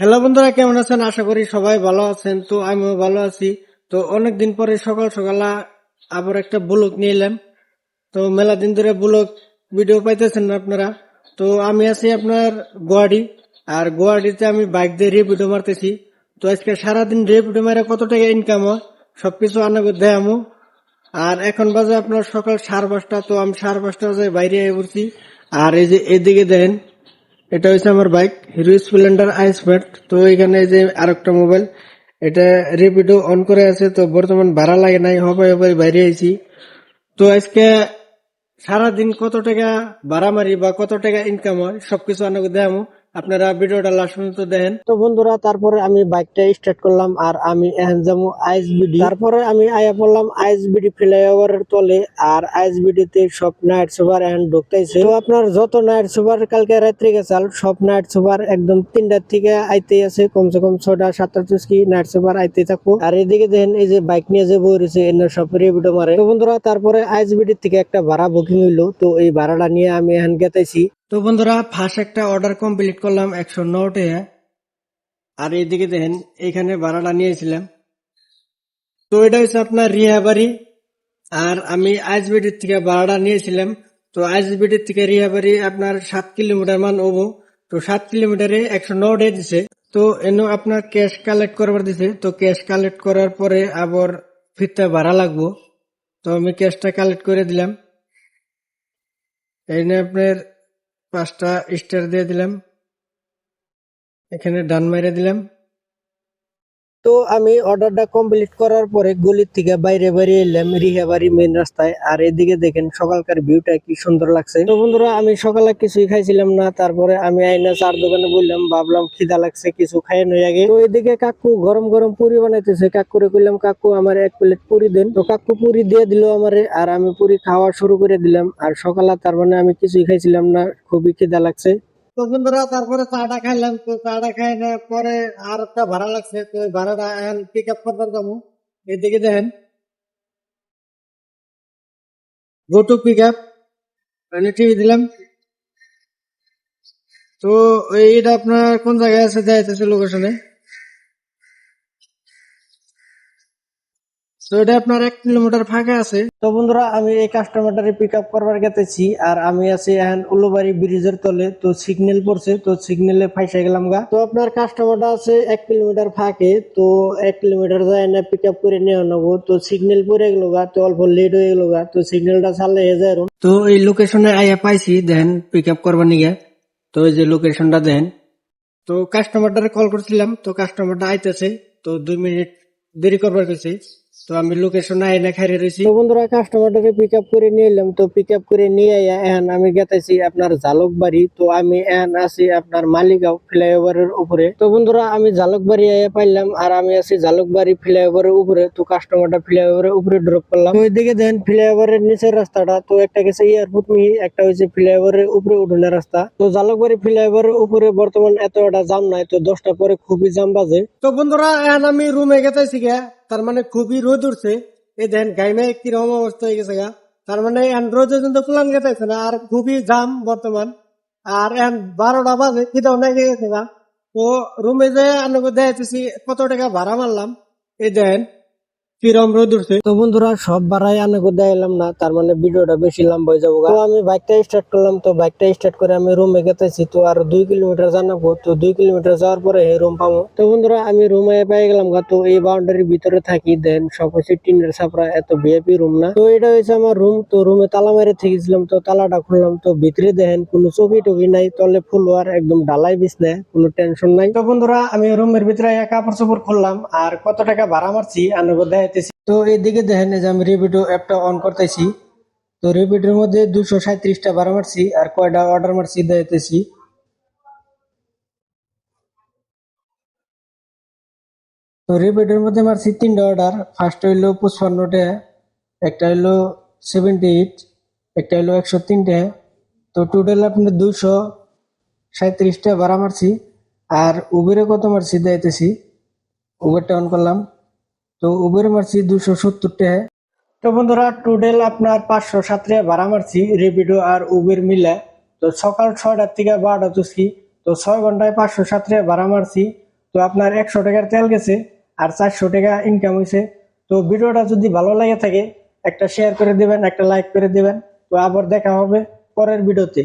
Hello বন্ধুরা, কেমন আছেন? আশা করি সবাই ভালো আছেন। তো আমিও ভালো আছি। তো অনেকদিন পরে সকাল সকাল আবার একটা ব্লগ নিয়ে এলাম। তো মেলা দিন ধরে ব্লগ ভিডিও পাইতেছেন না আপনারা। তো আমি আছি আপনার গুয়াহাটি। আর গুয়াহাটিতে আমি বাইক দিয়ে রিভিডিও মারতেছি। তো আজকে সারাদিন রিভিডিও মারে কত টাকা ইনকাম হয়, সবকিছু আনাগো দেয়ামো আর এখন বাজে আপনার সকাল সাড়ে পাঁচটা। তো আমি সাড়ে পাঁচটা বাজে বাইরে পড়ছি। আর এই যে এদিকে দেখেন এটা হচ্ছে আমার bike Hero Splendor ice pad তো এখানে যে আরেকটা মোবাইল, এটা রেপিডো অন করে আছে, তো বর্তমান ভাড়া লাগে নাই, হবাই হবাই বাইরে আইছি। তো আজকে সারাদিন কত টাকা ভাড়া মারি বা কত টাকা ইনকাম হয়, সবকিছু দেয় দেখাবো আপনারা ভিডিওটা লাস্ট পর্যন্ত তো বন্ধুরা, তারপরে আমি বাইকটা স্টার্ট করলাম আর আমি যাব আইস বিডি তারপরে আমি আয়া পড়লাম আইস বিডি ফ্লাইওভারের তলে আর আইস বিডিতে সব নাইট সুপার এখন ঢুকতেছে। তো আপনার যত নাইট সুপার কালকে রাত্রে গেছাল, সব নাইট সুপার একদম তিনটার থেকে আইতে আছে। কমসে কম ছটা সাতটা চুস্কি নাইট সুপার আইতে থাকব। আর এদিকে দেখেন, এই যে বাইক নিয়ে যে বই রয়েছে, এনে সব রিভিডিও মারে। তো বন্ধুরা, তারপরে আইস বিডির থেকে একটা ভাড়া বুকিং হইল। তো এই ভাড়াটা নিয়ে আমি এখন গেতেছি তো বন্ধুরা ফার্স্ট একটা অর্ডার কমপ্লিট করলাম একশো নটে আর এইদিকে দেখেন এখানে ভাড়াটা নিয়েছিলাম। তো এটা হচ্ছে আপনার রিহাবাড়ি আর আমি আইসবিডির থেকে ভাড়াটা নিয়েছিলাম। তো আইসবিডির থেকে রিহাবাড়ি আপনার সাত কিলোমিটার মান হব তো সাত কিলোমিটারে একশো নটে দিছে। তো এনে আপনার ক্যাশ কালেক্ট করবার দিছে। তো ক্যাশ কালেক্ট করার পরে আবার ফিরতে ভাড়া লাগবো। তো আমি ক্যাশটা কালেক্ট করে দিলাম। এই নিয়ে আপনার পাঁচটা স্টার দিয়ে দিলাম। এখানে ডান মেরে দিলাম। তো আমি অর্ডারটা কমপ্লিট করার পরে গলির থেকে বাইরে বাইরে এলাম রিহাবাড়ি মেন রাস্তায়। আর এদিকে দেখেন সকালকার ভিউটা কি সুন্দর লাগছে। তো বন্ধুরা, আমি সকালে কিছুই খাইছিলাম না, তারপরে আমি আইনা চার দোকানে বললাম, ভাবলাম খিদা লাগছে, কিছু খাই নই আগে। তো এদিকে কাকু গরম গরম পুরি বানাইতেছে। কাকুরে কইলাম, কাকু, আমার এক প্লেট পুরি দেন। তো কাকু পুরি দিয়ে দিল আমারে, আর আমি পুরি খাওয়া শুরু করে দিলাম। আর সকালে তার মানে আমি কিছুই খাইছিলাম না, খুবই খিদা লাগছে। তো বন্ধুরা তারপরে চাটা খাইলাম তো চাটা খাই পরে আর একটা ভাড়া লাগছে তো ওই ভাড়াটা এখন পিক আপ করবার যাব এদিকে দেখেন গো টু পিক আপ মানে টিভি দিলাম তো এইটা আপনার কোন জায়গায় আছে দেখাইতেছে লোকেশনে তো এটা আপনার এক কিলোমিটার ফাঁকা আছে। তো বন্ধুরা আমি এই কাস্টমারটারে পিক আপ করবার গেতেছি আর আমি আছি এখন উলুবাড়ি ব্রিজের তলে তো সিগন্যাল পড়ছে তো সিগন্যালে ফাইসে গেলাম গা। তো আপনার কাস্টমারটা আছে এক কিলোমিটার ফাঁকে তো এক কিলোমিটার যায় না পিক আপ করে নিয়ে নেব। তো সিগন্যাল পড়ে গেল গা তো অল্প লেট হয়ে গেল গা তো সিগন্যালটা যায় তো এই লোকেশনে আইয়া পাইছি দেন পিক আপ করবার তো এই যে লোকেশনটা দেন। তো কাস্টমারটারে কল করছিলাম তো কাস্টমারটা আইতেছে তো দুই মিনিট দেরি করবার গেছে। তো আমি লোকেশন আইনা খাইরে রয়েছি তো বন্ধুরা কাস্টমারটাকে পিক আপ করে নিয়ে এলাম। তো পিক আপ করে নিয়ে আইয়া এখন আমি গেতেছি আপনার জালকবাড়ি তো আমি এখন আছি আপনার মালিগাঁও ফ্লাইওভারের উপরে। তো বন্ধুরা আমি জালকবাড়ি আইয়া পাইলাম আর আমি আছি জালকবাড়ি ফ্লাইওভারের উপরে। তো কাস্টমারটা ফ্লাইওভারের উপরে ড্রপ করলাম। ওই ওইদিকে দেন ফ্লাইওভারের নিচের রাস্তাটা তো একটা গেছে এয়ারপোর্ট মিহি একটা হয়েছে ফ্লাইওভারের উপরে উঠোনের রাস্তা। তো জালকবাড়ি ফ্লাইওভারের উপরে বর্তমান এতটা জাম নাই তো দশটা পরে খুবই জাম বাজে। তো বন্ধুরা এখন আমি রুমে গেতেছি গা তার মানে খুবই রোদ উঠছে। এই দেখেন, গাইমে কীরকম অবস্থা হয়ে গেছে গা। তার মানে এন রোদে কিন্তু প্লান গেতেছে না, আর খুবই জাম বর্তমান। আর এখন বারোটা বাজে, খিদাও নাই গেছে গা। তো রুমে যে আপনাকে দেখাইতেছি, কত টাকা ভাড়া মারলাম। এই দেখেন কিরম রোদ সব দেখাইলাম না, তার মানে বেশি লম্বা স্টার্ট করলাম, তো স্টার্ট করে তো আর দুই কিলোমিটার জানাব, তো দুই কিলোমিটার যাওয়ার পরে রুম আমি গেলাম তো এই ভিতরে থাকি দেন সব হচ্ছে টিনের এত ভিআইপি রুম না। তো এটা হচ্ছে আমার রুম তো রুমে তালা মেরে থেকেছিলাম, তো তালাটা খুললাম, তো ভিতরে দেখেন কোনো চকি টকি নাই, তলে ফুল আর একদম ডালাই বিছনা, কোনো টেনশন নাই। তো বন্ধুরা, আমি রুমের ভিতরে কাপড় চোপড় খুললাম, আর কত টাকা ভাড়া মারছি আনব দেখাইতেছি। তো এইদিকে দেখেন যে আমি রিভিডিও অ্যাপটা অন করতেছি। তো রিভিডিওর মধ্যে দুশো সাঁত্রিশটা ভাড়া মারছি আর কয়টা অর্ডার মারছি দেখাইতেছি। তো রিপিটের মধ্যে মারছি তিনটা অর্ডার ফার্স্ট হইল পঁচপান্নটা, একটা হইল সেভেন্টি এইট একটা হইল একশো তিনটে। তো টোটাল আপনার দুশো সাঁত্রিশটা ভাড়া মারছি। আর উবেরে কত মারছি দিতেছি উবেরটা অন করলাম। তো উবের মারছি দুশো সত্তরটা। তো বন্ধুরা টোটাল আপনার পাঁচশো সাতটা ভাড়া মারছি রেপিডো আর উবের মিলে। তো সকাল ছয়টার থেকে বারোটা চুষি তো ছয় ঘন্টায় পাঁচশো সাতটা ভাড়া মারছি। তো আপনার একশো টাকার তেল গেছে আর চারশো টাকা ইনকাম হয়েছে। তো ভিডিওটা যদি ভালো লাগে থাকে, একটা শেয়ার করে দিবেন, একটা লাইক করে দিবেন। তো আবার দেখা হবে পরের ভিডিওতে।